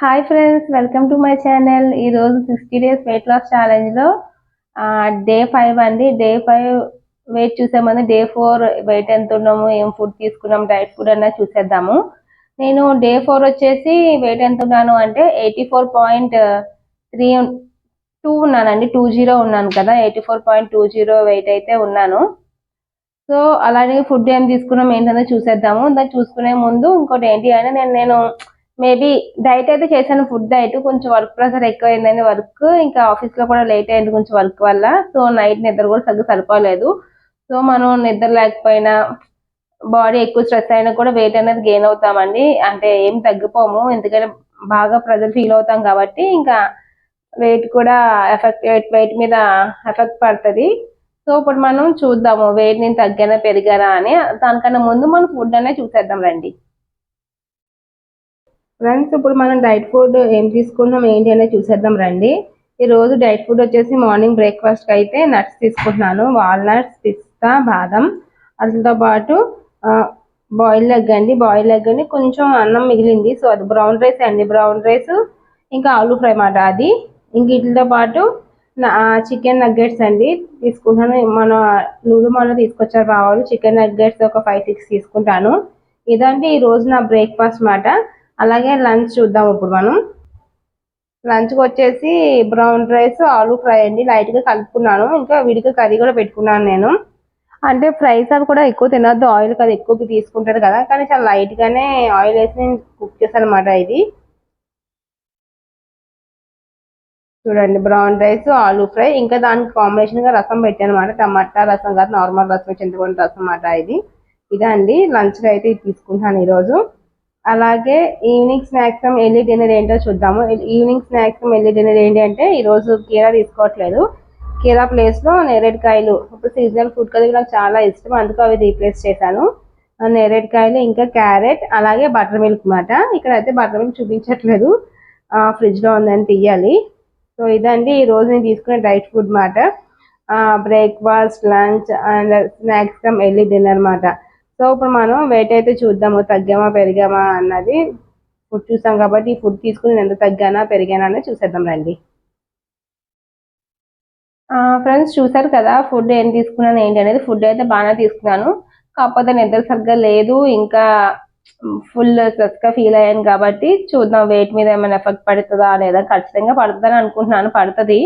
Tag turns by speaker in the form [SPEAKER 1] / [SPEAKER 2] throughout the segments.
[SPEAKER 1] Hi friends welcome to my channel ఈరోజు sixty days weight loss ఛాలెంజ్లో day five అండి. Day five weight చూసామని day four weight ఎంత ఉన్నాము ఏం ఫుడ్ తీసుకున్నాం డైట్ ఫుడ్ అన్నా చూసేద్దాము. నేను డే ఫోర్ వచ్చేసి వెయిట్ ఎంత ఉన్నాను అంటే eighty four point three two ఉన్నానండి. టూ జీరో ఉన్నాను కదా. Eighty four point two zero weight అయితే ఉన్నాను. సో అలాగే ఫుడ్ ఏం తీసుకున్నాం ఏంటనే చూసేద్దాము. దాన్ని చూసుకునే ముందు ఇంకోటి ఏంటి అంటే నేను నేను మేబీ డైట్ అయితే చేశాను ఫుడ్ డైట్. కొంచెం వర్క్ ప్రెషర్ ఎక్కువైందని వర్క్. ఇంకా ఆఫీస్లో కూడా లేట్ అయింది కొంచెం వర్క్ వల్ల. సో నైట్ నిద్ర కూడా సరిగ్గా సరిపోలేదు. సో మనం నిద్ర లేకపోయినా బాడీ ఎక్కువ స్ట్రెస్ అయినా కూడా వెయిట్ అనేది గెయిన్ అవుతామండి. అంటే ఏం తగ్గిపోము. ఎందుకంటే బాగా ప్రెజర్ ఫీల్ అవుతాం కాబట్టి ఇంకా వెయిట్ కూడా ఎఫెక్ట్ వెయిట్ మీద ఎఫెక్ట్ పడుతుంది. సో ఇప్పుడు మనం చూద్దాము వెయిట్ నేను తగ్గానా పెరిగానా అని. దానికన్నా ముందు మనం ఫుడ్ అనేది చూసేద్దాం రండి. ఫ్రెండ్స్ ఇప్పుడు మనం డైట్ ఫుడ్ ఏం తీసుకుంటున్నాం ఏంటి అనేది చూసేద్దాం రండి. ఈరోజు డైట్ ఫుడ్ వచ్చేసి మార్నింగ్ బ్రేక్ఫాస్ట్కి అయితే నట్స్ తీసుకుంటున్నాను. వాల్నట్స్ పిస్తా బాదం. వాటితో పాటు బాయిల్ ఎగ్ అండి. బాయిల్ ఎగ్ అని కొంచెం అన్నం మిగిలింది. సో అది బ్రౌన్ రైస్ అండి. బ్రౌన్ రైస్ ఇంకా ఆలూ ఫ్రై మాట అది. ఇంక వీటితో పాటు చికెన్ నగ్గెట్స్ అండి. తీసుకుంటాను మన లూలు మొన్న తీసుకొచ్చారు బావాలు చికెన్ నగ్గెట్స్ ఒక ఫైవ్ సిక్స్ తీసుకుంటాను. ఇదంటే ఈరోజు నా బ్రేక్ఫాస్ట్ మాట అలాగే లంచ్ చూద్దాం ఇప్పుడు మనం. లంచ్కి వచ్చేసి బ్రౌన్ రైస్ ఆలూ ఫ్రై అండి. లైట్గా కలుపుకున్నాను. ఇంకా విడిగా కర్రీ కూడా పెట్టుకున్నాను నేను. అంటే ఫ్రైస్ అవి కూడా ఎక్కువ తినద్దు. ఆయిల్ కదా ఎక్కువ తీసుకుంటారు కదా. కానీ చాలా లైట్గానే ఆయిల్ వేసి నేను కుక్ చేశాను అనమాట ఇది. చూడండి. బ్రౌన్ రైస్ ఆలూ ఫ్రై. ఇంకా దానికి కాంబినేషన్గా రసం పెట్టాను అనమాట టమాటా రసం కాదు నార్మల్ రసం చింతపండు రసం అన్నమాట ఇది. ఇదండి. లంచ్కి అయితే ఇది తీసుకుంటాను ఈరోజు. అలాగే ఈవినింగ్ స్నాక్స్ ఎల్లి డిన్నర్ ఏంటో చూద్దాము. ఈవినింగ్ స్నాక్స్ ఎల్లి డిన్నర్ ఏంటి అంటే ఈరోజు కీరా తీసుకోవట్లేదు. కీరా ప్లేస్లో నేరేడుకాయలు ఇప్పుడు సీజనల్ ఫుడ్ కదా నాకు చాలా ఇష్టం. అందుకు అవి రీప్లేస్ చేశాను. నేరేడుకాయలు ఇంకా క్యారెట్ అలాగే బటర్ మిల్క్ మాట ఇక్కడ అయితే బటర్ మిల్క్ చూపించట్లేదు ఫ్రిడ్జ్లో ఉందని తీయాలి. సో ఇదండి ఈ రోజు నేను తీసుకునే డైట్ ఫుడ్ మాట breakfast lunch and snacks come early dinner మాట సో ఇప్పుడు మనం వెయిట్ అయితే చూద్దాము తగ్గామా పెరిగామా అన్నది. ఫుడ్ చూసాం కాబట్టి ఈ ఫుడ్ తీసుకుని ఎంత తగ్గానా పెరిగానా అనేది చూసేద్దాం రండి. ఫ్రెండ్స్ చూసారు కదా ఫుడ్ ఏం తీసుకున్నాను ఏంటి అనేది. ఫుడ్ అయితే బాగానే తీసుకున్నాను. కాకపోతే నిద్ర సరిగ్గా లేదు ఇంకా ఫుల్ స్ట్రెస్గా ఫీల్ అయ్యాను కాబట్టి చూద్దాం వెయిట్ మీద ఏమైనా ఎఫెక్ట్ పడుతుందా లేదా. ఖచ్చితంగా పడుతుందని అనుకుంటున్నాను పడుతుంది.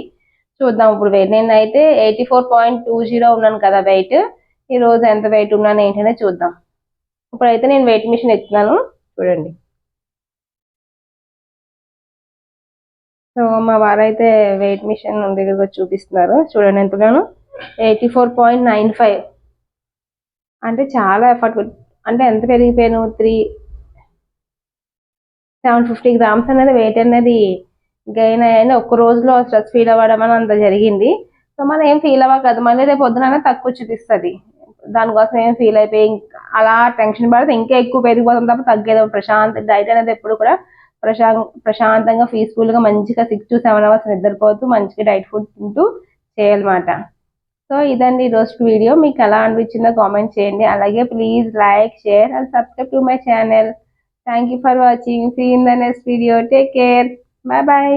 [SPEAKER 1] చూద్దాం ఇప్పుడు వెయిట్ నేను అయితే eighty four point two zero ఉన్నాను కదా వెయిట్ ఈ రోజు ఎంత వెయిట్ ఉన్నాను ఏంటనే చూద్దాం. ఇప్పుడైతే నేను వెయిట్ మిషన్ ఎత్తున్నాను. చూడండి. సో మా వారైతే వెయిట్ మిషన్ దగ్గర చూపిస్తున్నారు. చూడండి ఎంతున్నాను eighty four point nine five అంటే చాలా ఎఫర్ట్ అంటే ఎంత పెరిగిపోయాను? త్రీ సెవెన్ ఫిఫ్టీ గ్రామ్స్ అనేది వెయిట్ అనేది గెయిన్ అయ్యాను. ఒక్క రోజులో స్ట్రెస్ ఫీల్ అవ్వడం అని అంత జరిగింది. సో మనం ఏం ఫీల్ అవ్వకదు మళ్ళీ రేపు పొద్దున తక్కువ చూపిస్తుంది. దానికోసం ఏం ఫీల్ అయిపోయి అలా టెన్షన్ పడితే ఇంకా ఎక్కువ పెరిగిపోతుంది తప్ప తగ్గేది ప్రశాంత డైట్ అనేది ఎప్పుడు కూడా ప్రశాంత ప్రశాంతంగా పీస్ఫుల్గా మంచిగా సిక్స్ టు సెవెన్ అవర్స్ నిద్రపోతూ మంచిగా డైట్ ఫుడ్ తింటూ చేయాలన్నమాట. సో ఇదండి ఈరోజు వీడియో. మీకు ఎలా అనిపించిందో కామెంట్ చేయండి. అలాగే please like share and subscribe to my channel thank you for watching see in the next video take care bye bye